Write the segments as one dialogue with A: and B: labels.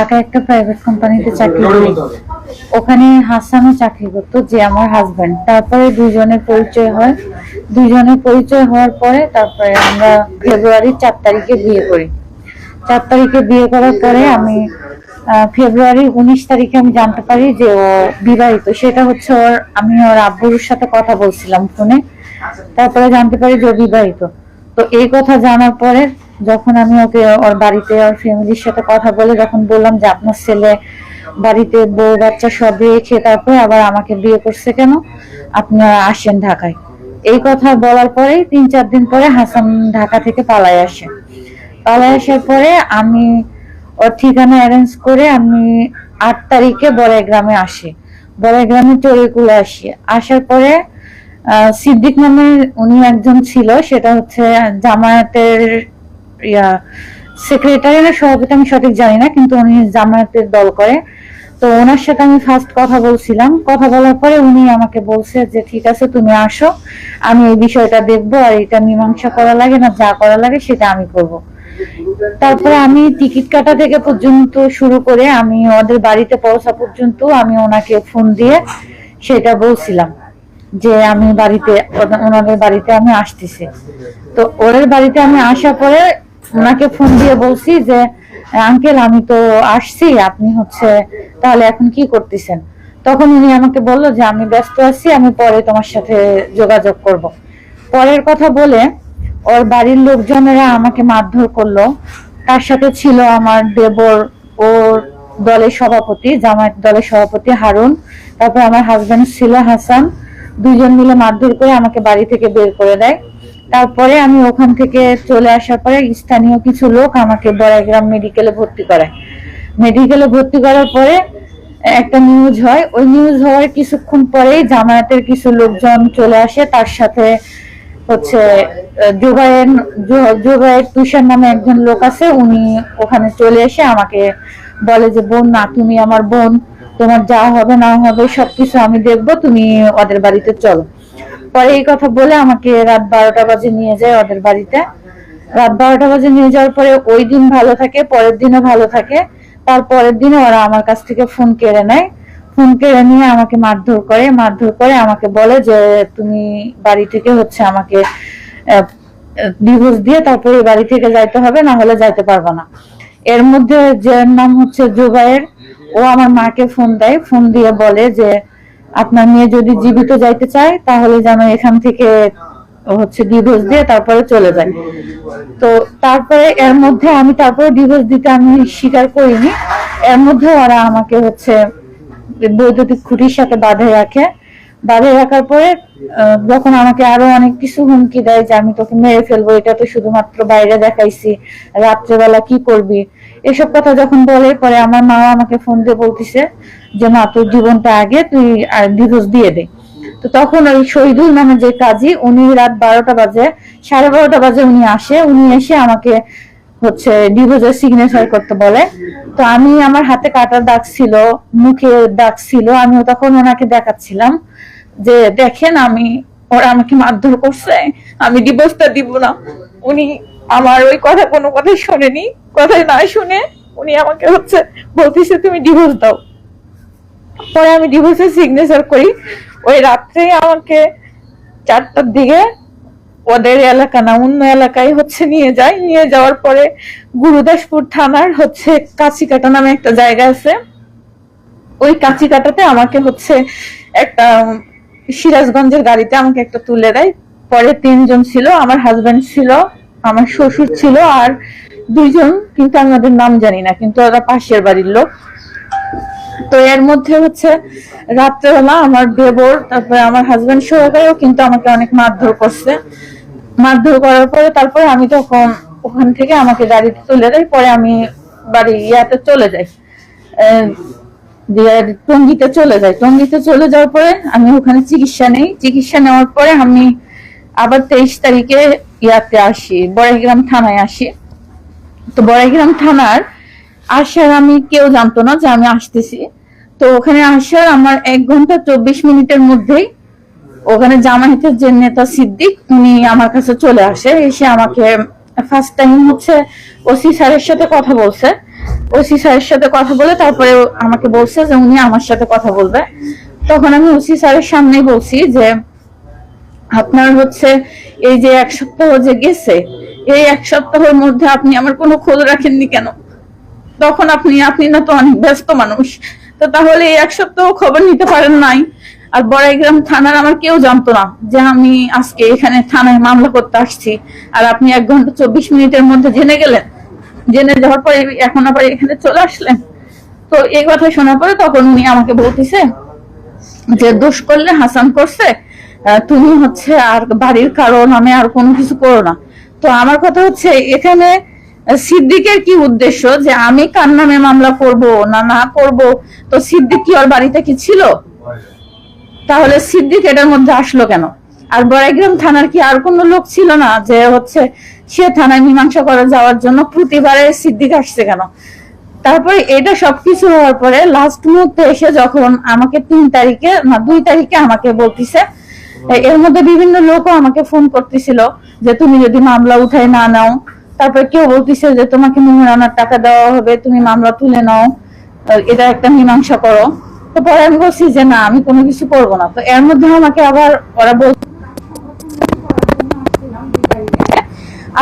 A: ঢাকায় একটা প্রাইভেট কোম্পানিতে চাকরি করি। ওখানে হাসানও চাকরি করতো যে আমার হাজবেন্ড তারপরে দুজনের পরিচয় হয়। দুজনের পরিচয় হওয়ার পরে তারপরে আমরা ফেব্রুয়ারির চার তারিখে বিয়ে করি। চার তারিখে বিয়ে করার পরে আমি আহ, ফেব্রুয়ারির উনিশ তারিখে আমি জানতে পারি যে ও বিবাহিত। সেটা হচ্ছে ওর আমি ওর আব্বুর সাথে কথা বলছিলাম ফোনে। তারপরে জানতে পারি যে ও বিবাহিত। তো এই কথা জানার পরে যখন আমি ওকে, ওর বাড়িতে, ওর ফ্যামিলির সাথে কথা বলে যখন বললাম যে আপনার ছেলে বাড়িতে বউ, বাচ্চা সব রেখে তারপরে আবার আমাকে বিয়ে করছে কেন? আপনারা আসেন ঢাকায়। এই কথা বলার পরে তিন চার দিন পরে হাসান ঢাকা থেকে পালায় আসে। পালায় আসার পরে আমি ওর ঠিকানা অ্যারেঞ্জ করে আমি আট তারিখে বড়াই গ্রামে আসি। বড়াই গ্রামে চড়িকুলে আসি। আসার পরে সিদ্দিক নামের উনি একজন ছিল, সেটা হচ্ছে জামায়াতের, ইয়া সেক্রেটারি না, সভাপতি আমি সঠিক জানি না, কিন্তু উনি জামায়াতের দল করে। তো ওনার সাথে আমি ফার্স্ট কথা বলছিলাম। কথা বলার পরে উনি আমাকে বলছে যে, ঠিক আছে, তুমি আসো। আমি এই বিষয়টা দেখব, আর এটা মীমাংসা করা লাগে না, যা করা লাগে, সেটা আমি করব। তারপরে আমি টিকিট কাটা থেকে পর্যন্ত শুরু করে আমি ওদের বাড়িতে পৌঁছা পর্যন্ত আমি ওনাকে ফোন দিয়ে সেটা বলছিলাম। যে আমি বাড়িতে, ওনাদের বাড়িতে আমি আসতেছি। তো ওদের বাড়িতে আমি আসার পরে ওনাকে ফোন দিয়ে বলছি যে, আঙ্কেল, আমি তো আসছি, আপনি হচ্ছে, তাহলে এখন কি করতেছেন? তখন উনি আমাকে বলল যে, আমি ব্যস্ত আছি, আমি পরে তোমার সাথে যোগাযোগ করব। পরের কথা বলে ওর বাড়ির লোকজনেরা আমাকে মারধর করল। তার সাথে ছিল আমার দেবর, ওর দলের সভাপতি, জামায়াত দলের সভাপতি হারুন, তারপর আমার হাজবেন্ড ছিল হাসান। দুজন মিলে মারধর করে আমাকে বাড়ি থেকে বের করে দেয়। তারপরে আমি ওখান থেকে চলে আসার পরে স্থানীয় কিছু লোক আমাকে বড়াইগ্রাম মেডিকেলে ভর্তি করায়। মেডিকেলে ভর্তি করার পরে একটা নিউজ হয়। ওই নিউজ হওয়ার কিছুক্ষণ পরেই জামায়াতের কিছু লোকজন চলে আসে। তার সাথে হচ্ছে আহ, জুবাইয়ের জু- তুষার নামে একজন লোক আছে। উনি ওখানে চলে এসে আমাকে বলে যে বোন না তুমি আমার বোন। তোমার যা হবে না হবে, সবকিছু আমি দেখব, তুমি ওদের বাড়িতে চলো। পরে এই কথা বলে আমাকে রাত বারোটা বাজে নিয়ে যায় ওদের বাড়িতে। রাত বারোটা বাজে নিয়ে যাওয়ার পরে ওই দিন ভালো থাকে, পরের দিনও ভালো থাকে। তার পরের দিনে ওরা আমার কাছ থেকে ফোন কেড়ে নেয়। ফোন কেড়ে নিয়ে আমাকে মারধর করে মারধর করে আমাকে বলে যে, তুমি বাড়ি থেকে হচ্ছে আমাকে ডিভোর্স দিয়ে তারপরে বাড়ি থেকে যাইতে হবে, না হলে যাইতে পারবে না। এর মধ্যে যে নাম হচ্ছে জুবাইর ও আমার মাকে ফোন দেয় ফোন দিয়ে বলে যে, আপনার মেয়ে যদি জীবিত যাইতে চায়, তাহলে যেন এখান থেকে হচ্ছে ডিভোর্স দিয়ে তারপরে চলে যায়। তো তারপরে এর মধ্যে আমি তারপরে ডিভোর্স দিতে আমি স্বীকার করিনি। এর মধ্যে ওরা আমাকে হচ্ছে বৈদ্যুতিক খুঁটির সাথে বাঁধে রাখে। বাঁধে রাখার পরে যখন আমাকে আরও অনেক কিছু হুমকি দেয় যে, আমি তোকে মেরে ফেলব, এটা তো শুধুমাত্র বাইরে দেখাইছি, রাত্রেবেলা কি করবি? এসব কথা যখন বলে, পরে আমার মা আমাকে ফোন দিয়ে বলতেছে যে, মা, তোর জীবনটা আগে, তুই ডিভোর্স দিয়ে দে। তো তখন ওই শহীদুল নামে যে কাজী, উনি রাত বারোটা বাজে, সাড়ে বারোটা বাজে উনি আসে। উনি এসে আমাকে হচ্ছে ডিভোর্সের সিগনেচার করতে বলে। তো আমি, আমার হাতে কাটার দাগ ছিল মুখে দাগ ছিল আমি তখন ওনাকে দেখাচ্ছিলাম যে, দেখেন, আমি, ওরা আমাকে মারধর করছে, আমি ডিভোর্সটা দিব না। উনি আমার ওই কথা কোনো কথাই শোনেনি, কথাই না শুনে উনি আমাকে হচ্ছে বলতেছে, তুমি ডিভোর্স দাও। পরে আমি ডিভোর্সের সিগনেচার করি। ওই রাত্রে আমাকে চারটার দিকে ওদের এলাকা না অন্য এলাকায় হচ্ছে নিয়ে যায়। নিয়ে যাওয়ার পরে গুরুদাসপুর থানার হচ্ছে কাছিকাটা নামে একটা জায়গা আছে। ওই কাছিকাটাতে আমাকে হচ্ছে একটা সিরাজগঞ্জের গাড়িতে আমাকে একটা তুলে দেয়। পরে তিনজন ছিল, আমার হাজব্যান্ড ছিল। আমার শ্বশুর ছিল আর দুইজন, কিন্তু আমি ওদের নাম জানি না, কিন্তু ওরা পাশের বাড়ির লোক। তো এর মধ্যে হচ্ছে রাত্রেবেলা আমার দেবর, তারপরে আমার হাজবেন্ড সহকারেও কিন্তু আমাকে অনেক মারধর করছে। মারধর করার পরে তারপরে আমি তখন ওখান থেকে আমাকে গাড়িতে তুলে দেয়, পরে আমি বাড়ি ইয়াতে চলে যাই। টঙ্গিতে চলে যাই। টঙ্গিতে চলে যাওয়ার পরে আমি ওখানে চিকিৎসা নেই। চিকিৎসা নেওয়ার পরে আমি আবার তেইশ তারিখে ইয়াতে আসি, বড়াইগ্রাম থানায় আসি। তো বড়াইগ্রাম থানার আসার আমি কেউ জানতো না যে আমি আসতেছি। তো ওখানে আসার আমার এক ঘণ্টা চব্বিশ মিনিটের মধ্যেই ওখানে জামায়াতের যে নেতা সিদ্দিক, উনি আমার কাছে চলে আসে। এসে আমাকে ফার্স্ট টাইম হচ্ছে ওসি স্যারের সাথে কথা বলছে। ওসি স্যারের সাথে কথা বলে তারপরে আমাকে বলছে যে উনি আমার সাথে কথা বলবে। তখন আমি ওসি স্যারের সামনেই বলছি যে, আপনার হচ্ছে এই যে এক সপ্তাহ যে গেছে, এই এক সপ্তাহের মধ্যে আপনি আমার কোনো খোঁজ রাখেননি কেন? তখন আপনি আপনি না তো অনেক ব্যস্ত মানুষ। তো তাহলে এই এক সপ্তাহ খবর নিতে পারেন নাই। আর বড়াইগ্রাম থানার আমার কেউ জানতো না যে আমি আজকে এখানে থানায় মামলা করতে আসছি। আর আপনি এক ঘণ্টা চব্বিশ মিনিটের মধ্যে জেনে গেলেন। জেনে যাওয়ার পরে এখন আবার এখানে চলে আসলেন। তো এই কথা শোনার পরে তখন উনি আমাকে বলতেছে যে, দোষ করলে হাসান করছে তুমি হচ্ছে আর বাড়ির কারও নামে আর কোনো কিছু করো না। তো আমার কথা হচ্ছে, এখানে সিদ্দিকের কি উদ্দেশ্য? যে আমি কার নামে মামলা করব না না করব? তো সিদ্দিক কি ওর বাড়িতে কি ছিল? তাহলে সিদ্দিক এটার মধ্যে আসলো কেন? আর বড়াইগ্রাম থানার কি আর কোনো লোক ছিল না যে হচ্ছে সে থানায় মীমাংসা করে যাওয়ার জন্য প্রতিবারে সিদ্দিক আসছে কেন? তারপরে এটা সবকিছু হওয়ার পরে লাস্ট মুহূর্তে এসে যখন আমাকে তিন তারিখে না, দুই তারিখে আমাকে বলতিছে এর মধ্যে বিভিন্ন লোকও আমাকে ফোন করতেছিল যে, তুমি যদি মামলা উঠাই না নাও। তারপর কেউ বলতিছে যে, তোমাকে মোহরানার টাকা দেওয়া হবে, তুমি মামলা তুলে নাও। এটা একটা মীমাংসা করো। তো পরে আমি বলছি যে, না, আমি কোনো কিছু করব না। তো এর মধ্যে আমাকে আবার ওরা বল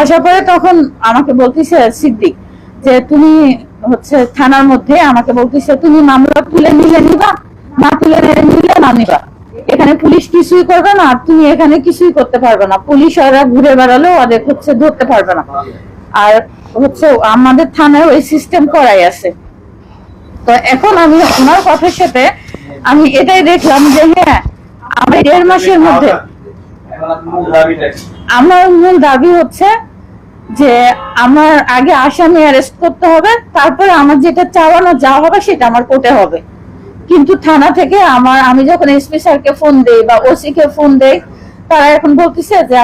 A: আসার পরে তখন আমাকে বলতেছে, সিদ্দিক, যে, তুমি হচ্ছে থানার মধ্যে আমাকে বলতেছে, তুমি মামলা তুলে নিলে নিবা? না তুলে নিলে না নিবা? এখানে পুলিশ কিছুই করবে না, আর তুমি এখানে কিছুই করতে পারবে না। পুলিশ ওরা ঘুরে বেড়ালেও ওদের হচ্ছে ধরতে পারবে না। আর হচ্ছে আমাদের থানায় ওই সিস্টেম করাই আছে। তো এখন আমি ওনার কথার সাথে আমি এটাই দেখলাম যে হ্যাঁ আমি দেড় মাসের মধ্যে আমার মূল দাবি হচ্ছে যে আমার আগে আসামি অ্যারেস্ট করতে হবে, তারপরে আমার যেটা চাওয়ানো যা হবে সেটা আমার কোর্টে হবে। কিন্তু থানা থেকে আমার, আমি যখন এসপি স্যারকে ফোন দেই বা ওসি কে ফোন দেই, তারা এখন বলতেছে যে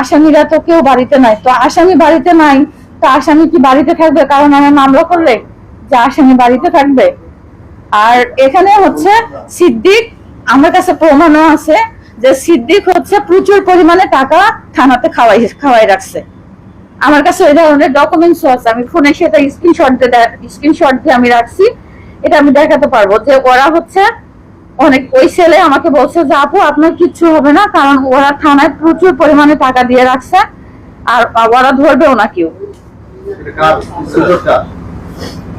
A: আসামিরা তো কেউ বাড়িতে নাই। তো আসামি বাড়িতে নাই, তো আসামি কি বাড়িতে থাকবে? কারণ আমার মামলা করলে যে আসামি বাড়িতে থাকবে। আর এখানে হচ্ছে সিদ্দিক, আমার কাছে প্রমাণও আছে যে সিদ্দিক হচ্ছে প্রচুর পরিমাণে টাকা থানাতে খাওয়াই খাওয়াই রাখছে। আমার কাছে ওই ধরনের ডকুমেন্টস আছে, আমি ফোনে সেটা স্ক্রিনশট দিয়ে স্ক্রিনশট দিয়ে আমি রাখছি। এটা আমি দেখাতে পারব যে ওরা হচ্ছে অনেক ওই ছেলে আমাকে বলছে যে আপু আপনার কিচ্ছু হবে না কারণ ওরা থানায় প্রচুর পরিমাণে টাকা দিয়ে রাখছে আর ওরা ধরবেও না কেউ।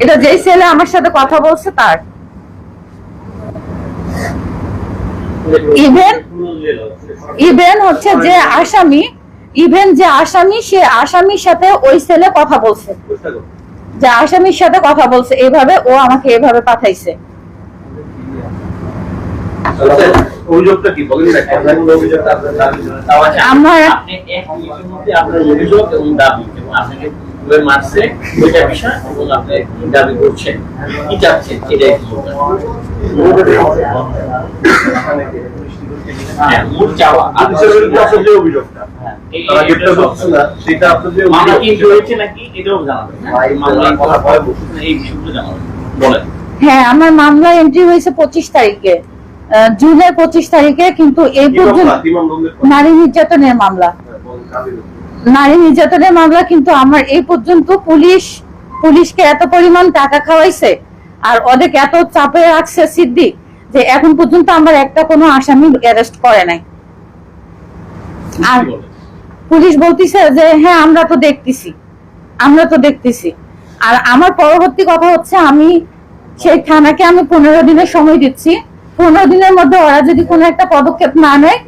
A: এটা যেই ছেলে আমার সাথে কথা বলছে তার। ইভেন ইভেন হচ্ছে যে আসামি ইভেন যে আসামি সে আসামির সাথে ওই ছেলে কথা বলছে। যে আসামির সাথে কথা বলছে এভাবে ও আমাকে এভাবে পাঠাইছে।
B: দাবি
A: আমার
C: মারছে ওইটা বিষয় এবং আপনি দাবি করছেন? কি চাচ্ছেন? এটা একটু হ্যাঁ, মূল চাওয়া
B: অভিযোগটা।
C: হ্যাঁ, মামলা কি হয়েছে নাকি? এটাও জানাবেন হ্যাঁ? এই হয় বলছেন, এই বিষয়গুলো জানাবেন। বলেন।
A: হ্যাঁ আমার মামলা এন্ট্রি হয়েছে পঁচিশ তারিখে। আহ, জুনের পঁচিশ তারিখে কিন্তু এই পর্যন্ত? নারী নির্যাতনের মামলা। নারী নির্যাতনের মামলা কিন্তু আমার এই পর্যন্ত পুলিশ পুলিশকে এত পরিমাণ টাকা খাওয়াইছে আর ওদেরকে এত চাপে রাখছে সিদ্দিক যে এখন পর্যন্ত আমার একটা কোনো আসামি অ্যারেস্ট করে নাই। আর পুলিশ বলতিছে যে হ্যাঁ আমরা তো দেখতেছি আমরা তো দেখতেছি। আর আমার পরবর্তী কথা হচ্ছে আমি সেই থানাকে আমি পনেরো দিনের সময় দিচ্ছি। পনেরো দিনের মধ্যে ওরা যদি কোনো একটা পদক্ষেপ না নেয়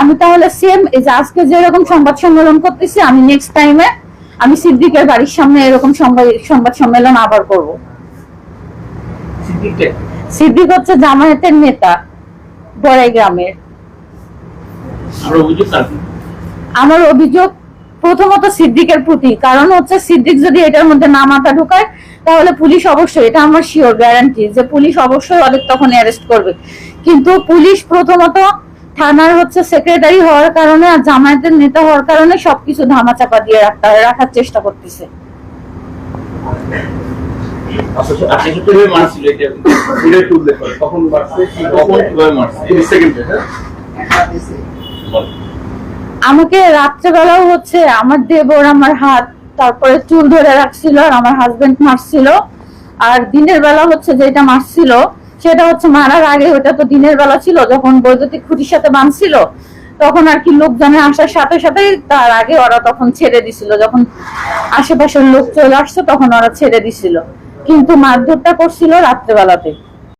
A: আমি তাহলে সেম এই যে আজকে যেরকম সংবাদ সম্মেলন করতেছি আমি নেক্সট টাইমে আমি সিদ্দিকের বাড়ির সামনে এরকম সংবাদ সংবাদ সম্মেলন আবার করব। সিদ্দিক? হচ্ছে জামায়াতের নেতা বড়াই গ্রামের।
C: আমরা অভিযোগ কার?
A: আমার অভিযোগ প্রথমত সিদ্দিকের প্রতি কারণ হচ্ছে সিদ্দিক যদি এটার মধ্যে না মাথা ঢুকায় তাহলে পুলিশ অবশ্যই এটা আমার শিওর গ্যারান্টি যে পুলিশ অবশ্যই ওদের তখন অ্যারেস্ট করবে। কিন্তু পুলিশ প্রথমত থানার হচ্ছে সেক্রেটারি হওয়ার কারণে আর জামায়াতের নেতা হওয়ার কারণে সবকিছু ধামাচাপা দিয়ে রাখতে রাখার চেষ্টা করতেছে।
C: আচ্ছা,
B: হ্যাঁ?
C: বলেন।
A: আমাকে রাত্রেবেলাও হচ্ছে আমার দেবর আমার হাত তারপরে চুল ধরে রাখছিল আর আমার হাজবেন্ড মারছিল। আর দিনের বেলা হচ্ছে যেটা মারছিল সেটা হচ্ছে মারার আগে, ওটা তো দিনের বেলা ছিল, যখন বৈদ্যুতিক খুঁটির সাথে বাঁধছিল, তখন আর কি লোকজনের আসার সাথে সাথে তার আগে ওরা তখন ছেড়ে দিছিল। যখন আশেপাশের লোক চলে আসছে, তখন ওরা ছেড়ে দিছিল। কিন্তু মারধরটা করছিল রাত্রেবেলাতে।